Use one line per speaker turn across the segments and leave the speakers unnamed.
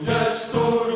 Bujasz stój.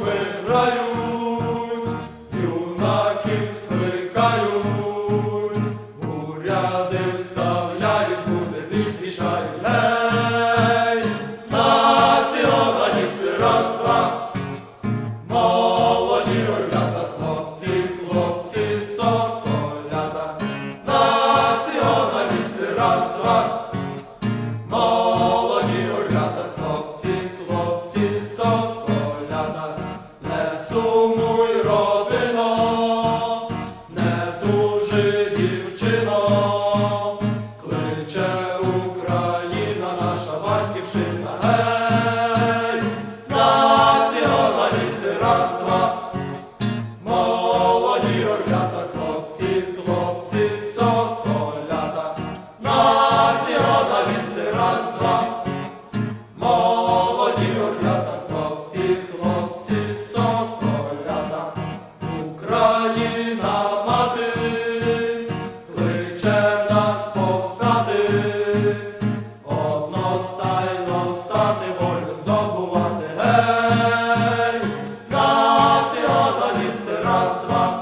Раз, два,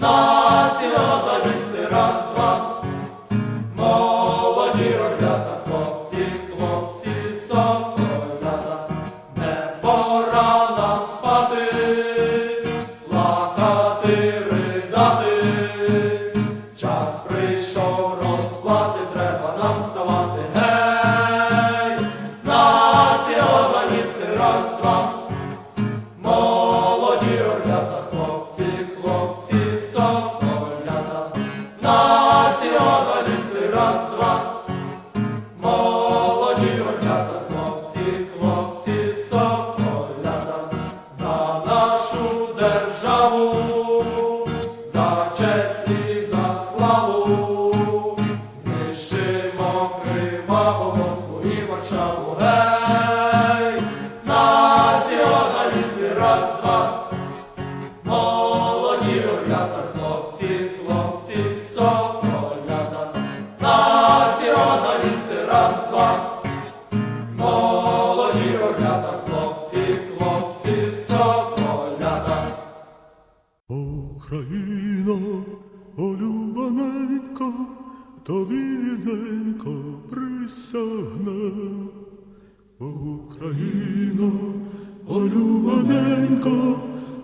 націоналісти, раз, два, молоді орлята, хлопці, хлопці, соколята, не пора нам спати, плакати, ридати, час прийшов розплати, треба нам ставати, молоді орлята, хлопці, хлопці, соколята, націоналісти, раз, два, молоді орлята, хлопці, хлопці, соколята.
Україно, улюблененько, тобі рідненько присягне. Україно, улюблененько,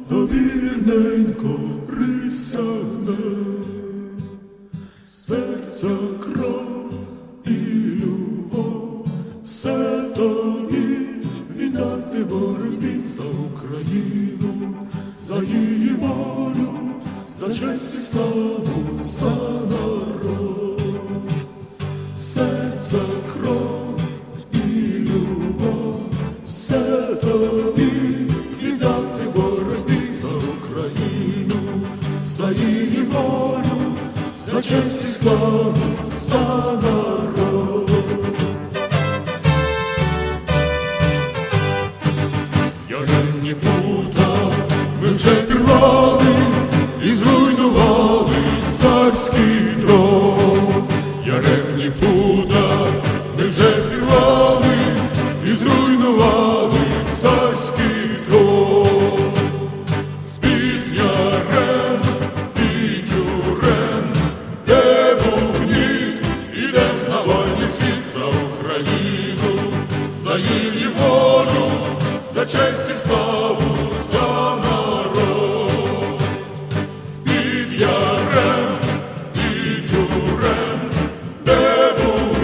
тобі рідненько присягне. Серця кров і любов, все тобі віддати боротьбі за Україну, за її волю, за честь і славу, за народ, серця за честь і славу, за її волю, за честь і славу, за народ. З-під ярем і юрем, де був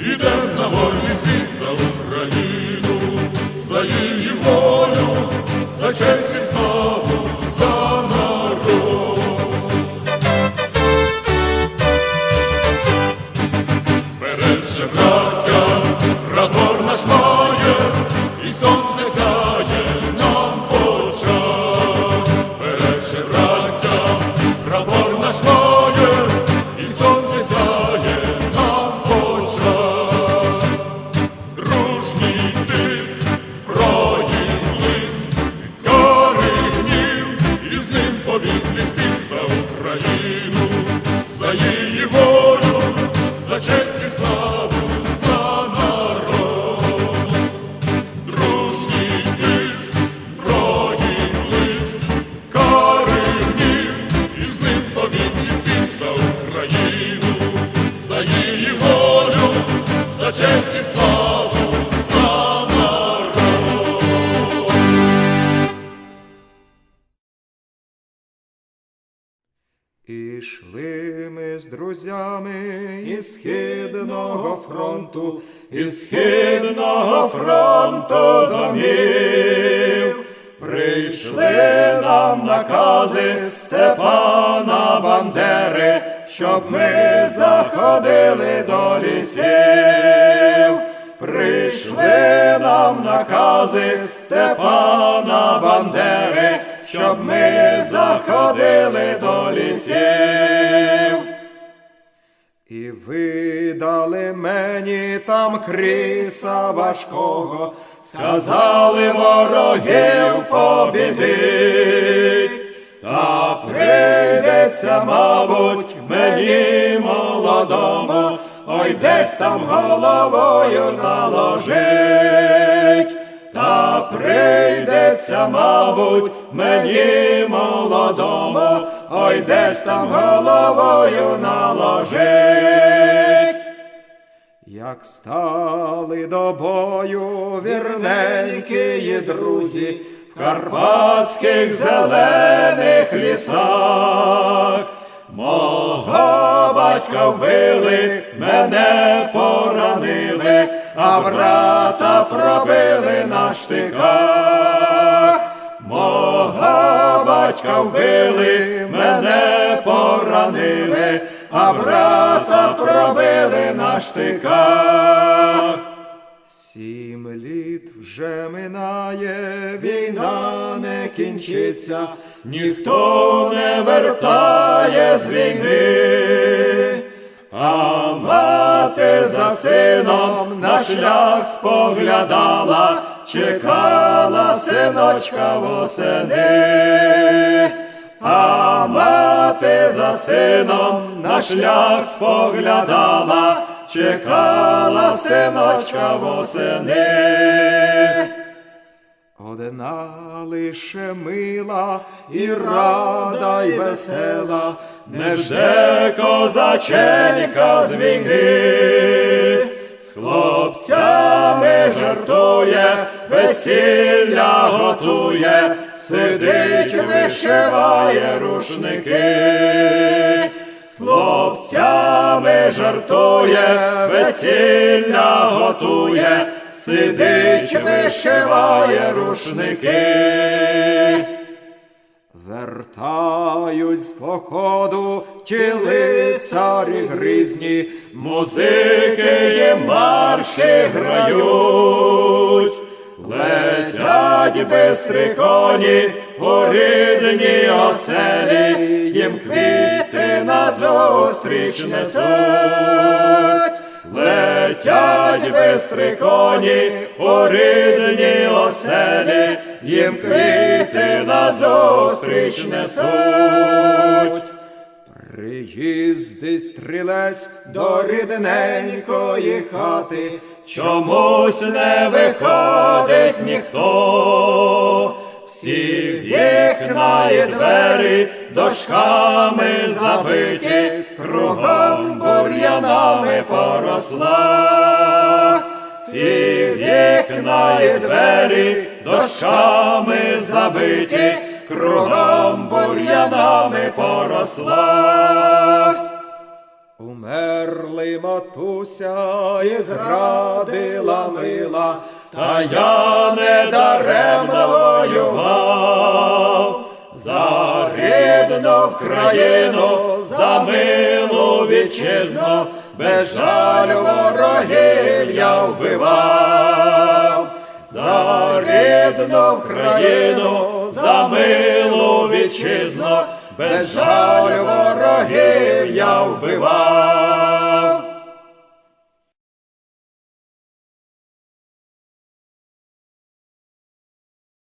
ідем на вольний світ за Україну, за її волю, за честь і славу, за
Ішли ми з друзями із східного фронту, із східного фронту домів. Прийшли нам накази Степана Бандери, щоб ми заходили до лісів. Прийшли нам накази Степана Бандери, щоб ми заходили до лісів. І видали мені там кріса важкого, сказали ворогів побідить. Та прийдеться, мабуть, мені молодому, ой десь там головою наложить. Прийдеться, мабуть, мені молодому, ой десь там головою наложить. Як стали до бою вірненькі друзі в карпатських зелених лісах, мого батька вбили, мене поранили, а брата пробили на штиках. Батька вбили, мене поранили, а брата пробили на штиках. Сім літ вже минає, війна не кінчиться, ніхто не вертає з війни. А мати за сином на шлях споглядала, чекала синочка восени. А мати за сином на шлях споглядала, чекала синочка восени. Одна лише мила і рада й весела, не жде козаченька з війни, з хлопцями жартує, весілля готує, сидить, вишиває рушники. Хлопцями жартує, весілля готує, сидить, вишиває рушники. Вертають з походу ті лицарі грізні, музики їм марші грають. Летять бистри коні у рідні оселі, їм квіти назустріч несуть. Летять бистри коні у рідні оселі, їм квіти назустріч несуть. Приїздить стрілець до рідненької хати, чомусь не виходить ніхто. Всі вікна і двері дошками забиті, кругом бур'янами поросла. Всі вікна і двері дощами забиті, кругом бур'янами поросла. Умерли матуся і зрадила мила, та я не даремно воював. За рідну Вкраїну, за милу вітчизну, без жалю ворогів я вбивав. За рідну Вкраїну, за милу вітчизну, без жалю ворогів я вбивав.